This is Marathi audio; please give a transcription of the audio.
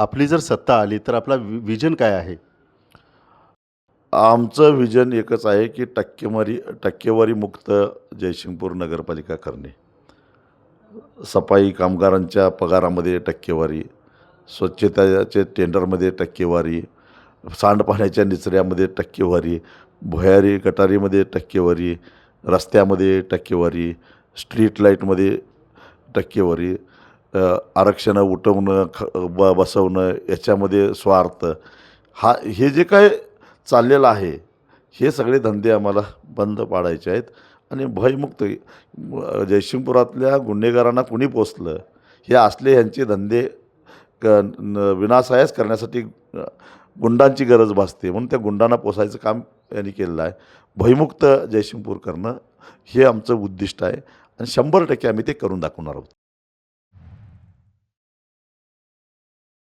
आपली जर सत्ता आली तर आपला वि विजन काय आहे? आमचं विजन एकच आहे की टक्केवारी टक्केवारी मुक्त जयसिंगपूर नगरपालिका करणे. सफाई कामगारांच्या पगारामध्ये टक्केवारी स्वच्छतेच्या टेंडरमध्ये टक्केवारी सांडपाण्याच्या निचऱ्यामध्ये टक्केवारी भुयारी गटारीमध्ये टक्केवारी रस्त्यामध्ये टक्केवारी स्ट्रीट लाईटमध्ये टक्केवारी आरक्षणं उठवणं ख ब बसवणं याच्यामध्ये स्वार्थ हा हे जे काय चाललेलं आहे हे सगळे धंदे आम्हाला बंद पाडायचे आहेत. आणि भयमुक्त जयसिंगपुरातल्या गुन्हेगारांना कुणी पोचलं हे असले ह्यांचे धंदे क न विनासायास करण्यासाठी गुंडांची गरज भासते. म्हणून त्या गुंडांना पोसायचं काम यांनी केलेलं आहे. भयमुक्त जयसिंगपूर करणं हे आमचं उद्दिष्ट आहे. आणि शंभर टक्के आम्ही ते करून दाखवणार आहोत.